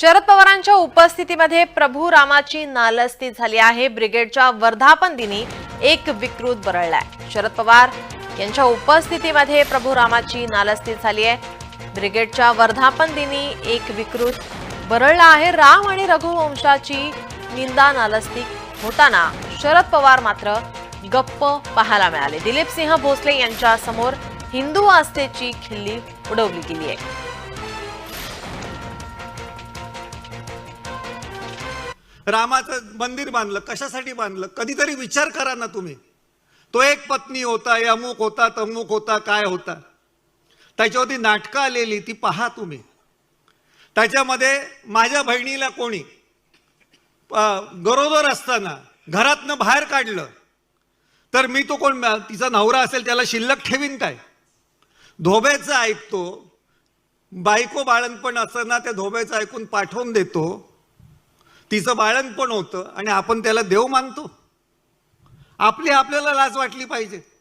शरद पवारांच्या उपस्थितीमध्ये प्रभू रामाची नालस्ती झाली आहे. ब्रिगेडच्या वर्धापन दिनी एक विकृत बरळलाय. शरद पवार यांच्या उपस्थितीमध्ये प्रभू रामाची नालस्ती झाली आहे. ब्रिगेडच्या वर्धापन दिनी एक विकृत बरळला आहे. राम आणि रघुवंशाची निंदा नालस्ती होताना शरद पवार मात्र गप्प पाहायला मिळाले. दिलीप सिंह भोसले यांच्या समोर हिंदू आस्थेची खिल्ली उडवली गेली आहे. रामाचं मंदिर बांधलं कशासाठी बांधलं? कधीतरी विचार करा ना तुम्ही. तो एक पत्नी होता अमुक होता तमुक होता काय होता? त्याच्यावरती नाटकं आलेली ती पहा तुम्ही. त्याच्यामध्ये माझ्या बहिणीला कोणी गरोदर असताना घरातनं बाहेर काढलं तर मी तो कोण तिचा नवरा असेल त्याला शिल्लक ठेवीन काय? धोब्याचं ऐकतो बायको बाळणपण असताना त्या धोब्याचं ऐकून पाठवून देतो तिचं बाळणपण होतं आणि आपण त्याला देव मानतो. आपली आपल्याला लाज वाटली पाहिजे.